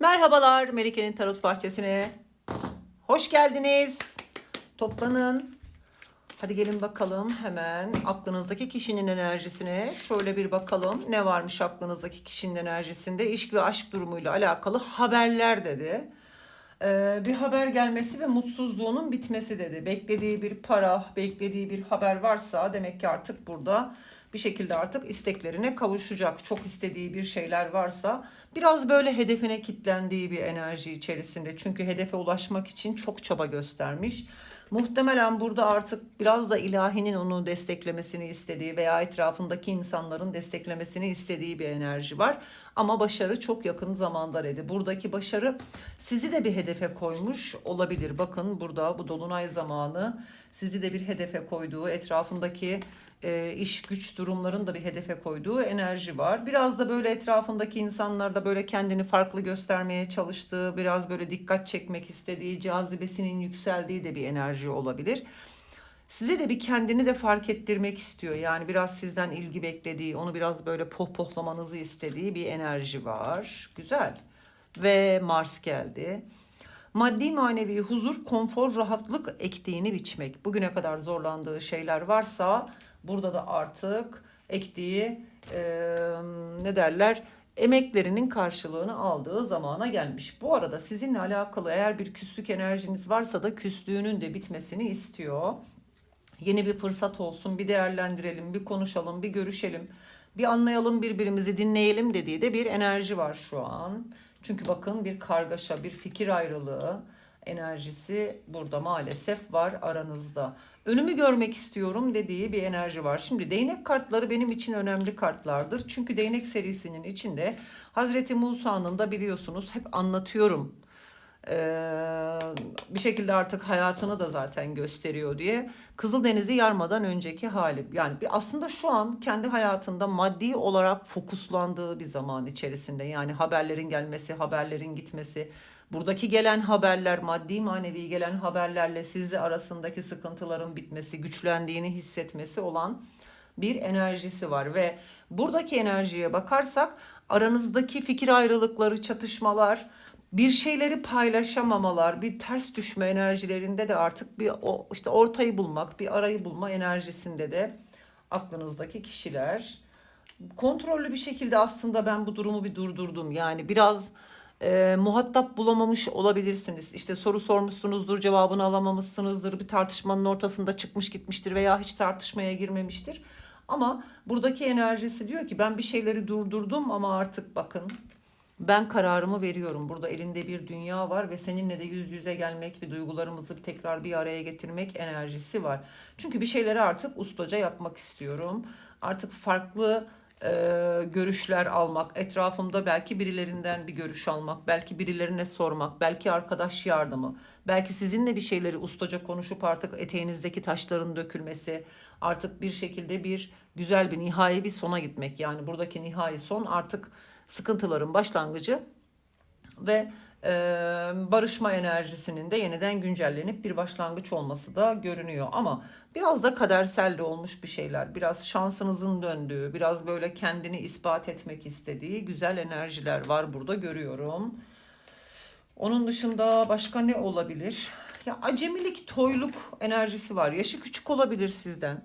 Merhabalar Melike'nin Tarot Bahçesi'ne. Hoş geldiniz. Toplanın. Hadi gelin bakalım hemen aklınızdaki kişinin enerjisine. Şöyle bir bakalım ne varmış aklınızdaki kişinin enerjisinde. İşk ve aşk durumuyla alakalı haberler dedi. Ee, bir haber gelmesi ve mutsuzluğunun bitmesi dedi. Beklediği bir para, beklediği bir haber varsa demek ki artık burada bir şekilde artık isteklerine kavuşacak. Çok istediği bir şeyler varsa biraz böyle hedefine kitlendiği bir enerji içerisinde. Çünkü hedefe ulaşmak için çok çaba göstermiş. Muhtemelen burada artık biraz da ilahinin onu desteklemesini istediği veya etrafındaki insanların desteklemesini istediği bir enerji var. Ama başarı çok yakın zamanda dedi. Buradaki başarı sizi de bir hedefe koymuş olabilir. Bakın burada bu dolunay zamanı sizi de bir hedefe koyduğu, etrafındaki e, iş güç durumların da bir hedefe koyduğu enerji var. Biraz da böyle etrafındaki insanlarda böyle kendini farklı göstermeye çalıştığı, biraz böyle dikkat çekmek istediği, cazibesinin yükseldiği de bir enerji olabilir. Size de bir kendini de fark ettirmek istiyor. Yani biraz sizden ilgi beklediği, onu biraz böyle pohpohlamanızı istediği bir enerji var. Güzel. Ve Mars geldi. Maddi manevi huzur, konfor, rahatlık ektiğini biçmek. Bugüne kadar zorlandığı şeyler varsa burada da artık ektiği e, ne derler emeklerinin karşılığını aldığı zamana gelmiş. Bu arada sizinle alakalı eğer bir küslük enerjiniz varsa da küslüğünün de bitmesini istiyor. Yeni bir fırsat olsun, bir değerlendirelim, bir konuşalım, bir görüşelim, bir anlayalım birbirimizi dinleyelim dediği de bir enerji var şu an. Çünkü bakın bir kargaşa, bir fikir ayrılığı enerjisi burada maalesef var aranızda. Önümü görmek istiyorum dediği bir enerji var. Şimdi değnek kartları benim için önemli kartlardır. Çünkü değnek serisinin içinde Hazreti Musa'nın da biliyorsunuz hep anlatıyorum ee, bir şekilde artık hayatını da zaten gösteriyor diye Kızıldeniz'i yarmadan önceki hali yani aslında şu an kendi hayatında maddi olarak fokuslandığı bir zaman içerisinde yani haberlerin gelmesi haberlerin gitmesi buradaki gelen haberler maddi manevi gelen haberlerle sizle arasındaki sıkıntıların bitmesi güçlendiğini hissetmesi olan bir enerjisi var ve buradaki enerjiye bakarsak aranızdaki fikir ayrılıkları çatışmalar bir şeyleri paylaşamamalar, bir ters düşme enerjilerinde de artık bir o işte ortayı bulmak, bir arayı bulma enerjisinde de aklınızdaki kişiler kontrollü bir şekilde aslında ben bu durumu bir durdurdum. Yani biraz e, muhatap bulamamış olabilirsiniz. İşte soru sormuşsunuzdur, cevabını alamamışsınızdır. Bir tartışmanın ortasında çıkmış gitmiştir veya hiç tartışmaya girmemiştir. Ama buradaki enerjisi diyor ki ben bir şeyleri durdurdum ama artık bakın ben kararımı veriyorum. Burada elinde bir dünya var ve seninle de yüz yüze gelmek, bir duygularımızı tekrar bir araya getirmek enerjisi var. Çünkü bir şeyleri artık ustaca yapmak istiyorum. Artık farklı e, görüşler almak, etrafımda belki birilerinden bir görüş almak, belki birilerine sormak, belki arkadaş yardımı, belki sizinle bir şeyleri ustaca konuşup artık eteğinizdeki taşların dökülmesi, artık bir şekilde bir güzel bir nihai bir sona gitmek. Yani buradaki nihai son artık sıkıntıların başlangıcı ve barışma enerjisinin de yeniden güncellenip bir başlangıç olması da görünüyor. Ama biraz da kadersel de olmuş bir şeyler. Biraz şansınızın döndüğü, biraz böyle kendini ispat etmek istediği güzel enerjiler var burada görüyorum. Onun dışında başka ne olabilir? Ya acemilik, toyluk enerjisi var. Yaşı küçük olabilir sizden.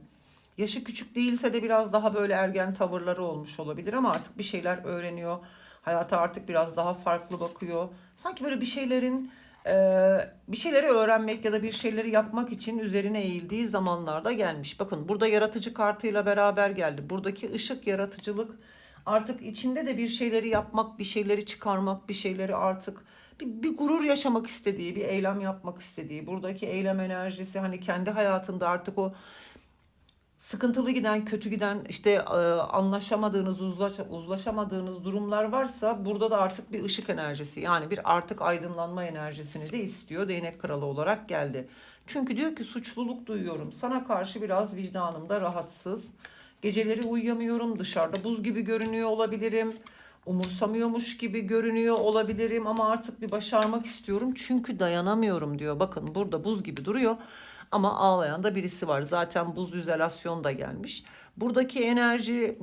Yaşı küçük değilse de biraz daha böyle ergen tavırları olmuş olabilir ama artık bir şeyler öğreniyor. Hayata artık biraz daha farklı bakıyor. Sanki böyle bir şeylerin e, bir şeyleri öğrenmek ya da bir şeyleri yapmak için üzerine eğildiği zamanlarda gelmiş. Bakın burada yaratıcı kartıyla beraber geldi. Buradaki ışık yaratıcılık artık içinde de bir şeyleri yapmak, bir şeyleri çıkarmak, bir şeyleri artık bir, bir gurur yaşamak istediği, bir eylem yapmak istediği. Buradaki eylem enerjisi hani kendi hayatında artık o sıkıntılı giden, kötü giden, işte e, anlaşamadığınız, uzlaş, uzlaşamadığınız durumlar varsa burada da artık bir ışık enerjisi yani bir artık aydınlanma enerjisini de istiyor. Değnek kralı olarak geldi. Çünkü diyor ki suçluluk duyuyorum. Sana karşı biraz vicdanımda rahatsız. Geceleri uyuyamıyorum. Dışarıda buz gibi görünüyor olabilirim. Umursamıyormuş gibi görünüyor olabilirim ama artık bir başarmak istiyorum. Çünkü dayanamıyorum diyor. Bakın burada buz gibi duruyor. Ama ağlayan da birisi var. Zaten buz izolasyon da gelmiş. Buradaki enerji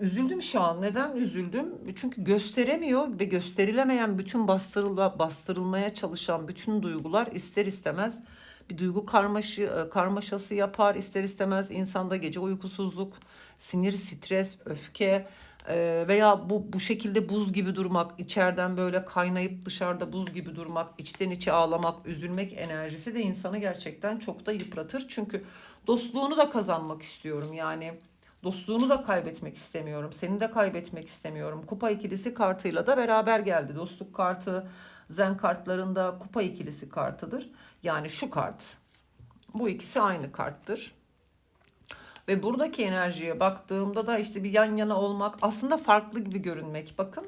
Üzüldüm şu an. Neden üzüldüm? Çünkü gösteremiyor ve gösterilemeyen bütün bastırıla, bastırılmaya çalışan bütün duygular ister istemez bir duygu karmaşı, e, karmaşası yapar. İster istemez insanda gece uykusuzluk, sinir, stres, öfke e, veya bu bu şekilde buz gibi durmak, içeriden böyle kaynayıp dışarıda buz gibi durmak, içten içe ağlamak, üzülmek enerjisi de insanı gerçekten çok da yıpratır. Çünkü dostluğunu da kazanmak istiyorum. Yani Dostluğunu da kaybetmek istemiyorum. Seni de kaybetmek istemiyorum. Kupa ikilisi kartıyla da beraber geldi. Dostluk kartı zen kartlarında kupa ikilisi kartıdır. Yani şu kart. Bu ikisi aynı karttır. Ve buradaki enerjiye baktığımda da işte bir yan yana olmak aslında farklı gibi görünmek. Bakın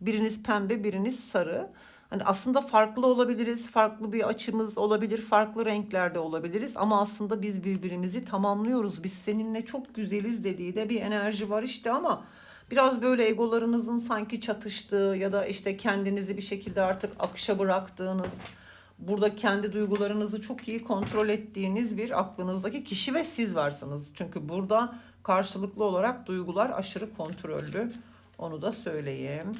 biriniz pembe biriniz sarı. Hani aslında farklı olabiliriz, farklı bir açımız olabilir, farklı renklerde olabiliriz ama aslında biz birbirimizi tamamlıyoruz. Biz seninle çok güzeliz dediği de bir enerji var işte ama biraz böyle egolarınızın sanki çatıştığı ya da işte kendinizi bir şekilde artık akışa bıraktığınız, burada kendi duygularınızı çok iyi kontrol ettiğiniz bir aklınızdaki kişi ve siz varsınız. Çünkü burada karşılıklı olarak duygular aşırı kontrollü. Onu da söyleyeyim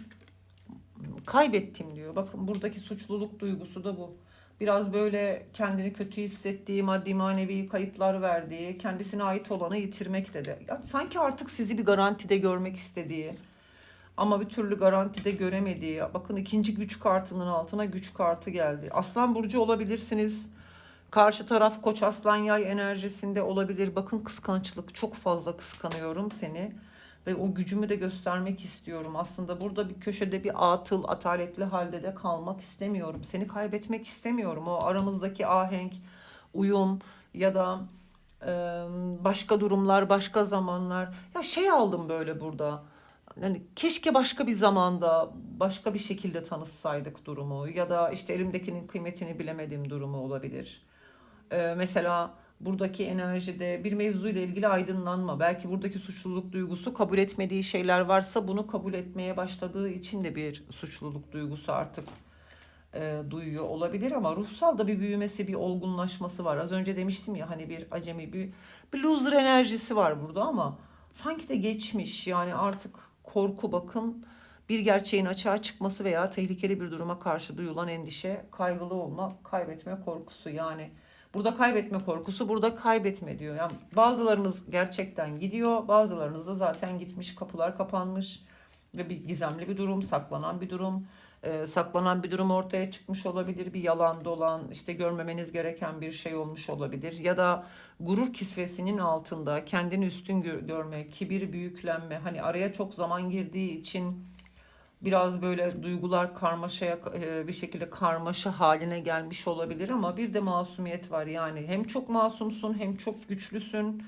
kaybettim diyor. Bakın buradaki suçluluk duygusu da bu. Biraz böyle kendini kötü hissettiği, maddi manevi kayıplar verdiği, kendisine ait olanı yitirmek dedi. Ya sanki artık sizi bir garantide görmek istediği ama bir türlü garantide göremediği. Bakın ikinci güç kartının altına güç kartı geldi. Aslan burcu olabilirsiniz. Karşı taraf koç aslan yay enerjisinde olabilir. Bakın kıskançlık çok fazla kıskanıyorum seni ve o gücümü de göstermek istiyorum. Aslında burada bir köşede bir atıl, ataletli halde de kalmak istemiyorum. Seni kaybetmek istemiyorum. O aramızdaki ahenk, uyum ya da e, başka durumlar, başka zamanlar. Ya şey aldım böyle burada. Yani keşke başka bir zamanda, başka bir şekilde tanışsaydık durumu ya da işte elimdekinin kıymetini bilemediğim durumu olabilir. E, mesela buradaki enerjide bir mevzuyla ilgili aydınlanma, belki buradaki suçluluk duygusu kabul etmediği şeyler varsa bunu kabul etmeye başladığı için de bir suçluluk duygusu artık e, duyuyor olabilir ama ruhsal da bir büyümesi, bir olgunlaşması var. Az önce demiştim ya hani bir acemi bir, bir loser enerjisi var burada ama sanki de geçmiş yani artık korku bakın bir gerçeğin açığa çıkması veya tehlikeli bir duruma karşı duyulan endişe, kaygılı olma, kaybetme korkusu yani Burada kaybetme korkusu, burada kaybetme diyor. Yani bazılarınız gerçekten gidiyor, bazılarınız da zaten gitmiş, kapılar kapanmış ve bir gizemli bir durum, saklanan bir durum, e, saklanan bir durum ortaya çıkmış olabilir. Bir yalan dolan, işte görmemeniz gereken bir şey olmuş olabilir. Ya da gurur kisvesinin altında kendini üstün gör- görme, kibir, büyüklenme, hani araya çok zaman girdiği için biraz böyle duygular karmaşaya e, bir şekilde karmaşa haline gelmiş olabilir ama bir de masumiyet var yani hem çok masumsun hem çok güçlüsün.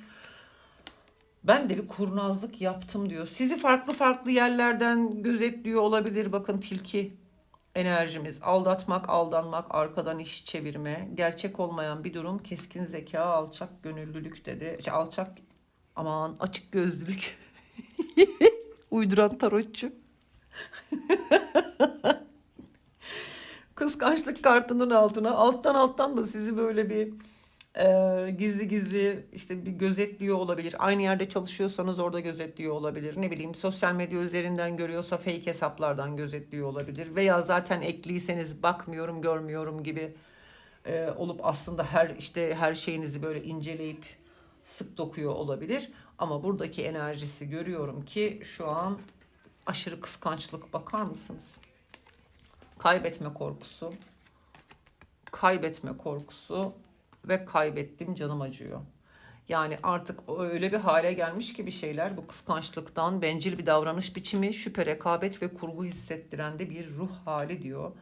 Ben de bir kurnazlık yaptım diyor. Sizi farklı farklı yerlerden gözetliyor olabilir. Bakın tilki enerjimiz. Aldatmak, aldanmak, arkadan iş çevirme, gerçek olmayan bir durum, keskin zeka, alçak gönüllülük dedi. Şey, alçak aman açık gözlülük. Uyduran tarotçu. Kıskançlık kartının altına alttan alttan da sizi böyle bir e, gizli gizli işte bir gözetliyor olabilir. Aynı yerde çalışıyorsanız orada gözetliyor olabilir. Ne bileyim sosyal medya üzerinden görüyorsa fake hesaplardan gözetliyor olabilir. Veya zaten ekliyseniz bakmıyorum görmüyorum gibi e, olup aslında her işte her şeyinizi böyle inceleyip sık dokuyor olabilir. Ama buradaki enerjisi görüyorum ki şu an aşırı kıskançlık bakar mısınız? Kaybetme korkusu, kaybetme korkusu ve kaybettim canım acıyor. Yani artık öyle bir hale gelmiş ki bir şeyler bu kıskançlıktan bencil bir davranış biçimi, şüphe, rekabet ve kurgu hissettiren de bir ruh hali diyor.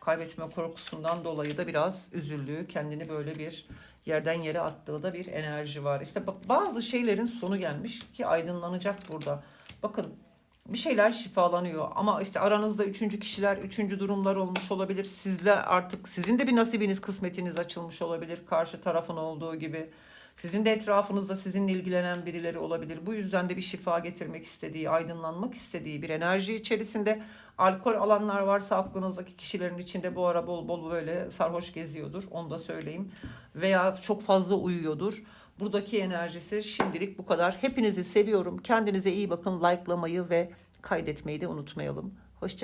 Kaybetme korkusundan dolayı da biraz üzüldüğü, kendini böyle bir yerden yere attığı da bir enerji var. İşte bazı şeylerin sonu gelmiş ki aydınlanacak burada. Bakın bir şeyler şifalanıyor ama işte aranızda üçüncü kişiler, üçüncü durumlar olmuş olabilir. Sizle artık sizin de bir nasibiniz, kısmetiniz açılmış olabilir karşı tarafın olduğu gibi. Sizin de etrafınızda sizinle ilgilenen birileri olabilir. Bu yüzden de bir şifa getirmek istediği, aydınlanmak istediği bir enerji içerisinde alkol alanlar varsa aklınızdaki kişilerin içinde bu ara bol bol böyle sarhoş geziyordur. Onu da söyleyeyim. Veya çok fazla uyuyordur. Buradaki enerjisi şimdilik bu kadar. Hepinizi seviyorum. Kendinize iyi bakın. Like'lamayı ve kaydetmeyi de unutmayalım. Hoşça